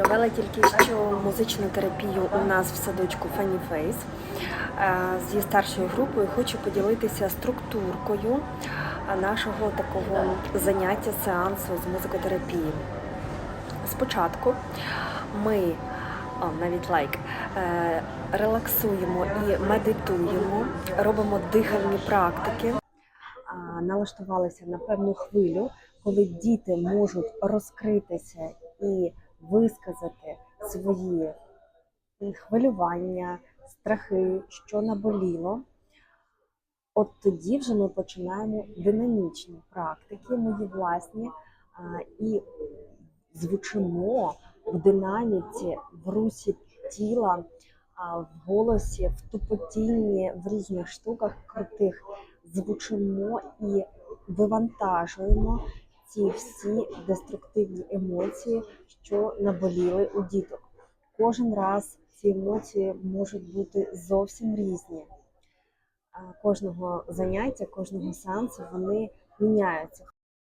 Провела тільки що музичну терапію у нас в садочку Funny Face е, зі старшою групою. Хочу поділитися структуркою е, нашого такого заняття сеансу з музикотерапії. Спочатку ми о, навіть лайк е, релаксуємо і медитуємо, робимо дихальні практики. Налаштувалися на певну хвилю, коли діти можуть розкритися і висказати свої хвилювання, страхи, що наболіло. От тоді вже ми починаємо динамічні практики, мої власні, і звучимо в динаміці, в русі тіла, в голосі, в тупотінні, в різних штуках крутих звучимо і вивантажуємо ці всі деструктивні емоції, що наболіли у діток. Кожен раз ці емоції можуть бути зовсім різні. Кожного заняття, кожного сеансу вони міняються.